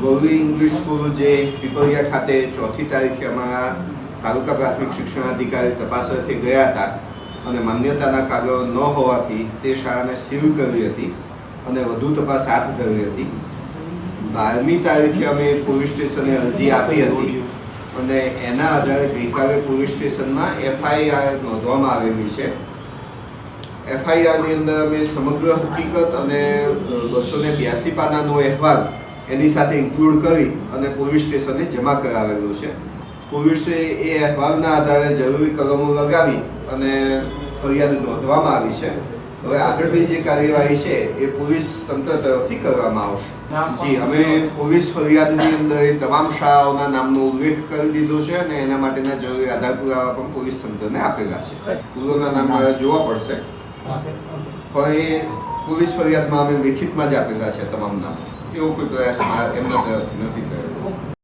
Gauri English school જે પીપળિયા ખાતે ચોથી તારીખે અમારા તાલુકા પ્રાથમિક શિક્ષણાધિકારી તપાસ અર્થે ગયા હતા અને માન્યતાના કાગળો ન હોવાથી તે શાળાને સીલ કરી હતી અને વધુ તપાસ હાથ ધરી હતી. બારમી તારીખે અમે પોલીસ સ્ટેશને અરજી આપી હતી અને એના આધારે ગઈકાલે પોલીસ સ્ટેશનમાં એફઆઈઆર નોંધવામાં આવેલી છે. એફઆઈઆરની અંદર અમે સમગ્ર હકીકત અને બસો ને બ્યાસી પાનાનો અહેવાલ એની સાથે ઇન્ક્લુડ કરી અને પોલીસ સ્ટેશને જમા કરાવેલું છે. પોલીસે એ અહેવાલના આધારે જરૂરી કલમો લગાવી અને ફરિયાદ નોંધવામાં આવી છે. હવે આગળની જે કાર્યવાહી છે એ પોલીસ તંત્ર તરફથી કરવામાં આવશે. જી અમે પોલીસ ફરિયાદની અંદર એ તમામ શાળાઓના નામનો ઉલ્લેખ કરી દીધો છે અને એના માટેના જરૂરી આધાર પુરાવા પણ પોલીસ તંત્રને આપેલા છે. પૂર્વના નામ મારે જોવા પડશે. પણ એ પોલીસ ફરિયાદમાં અમે લેખિતમાં જ આપેલા છે તમામ નામ. એવું કોઈ પ્રયાસમાં એમનો તરફથી નથી કર્યો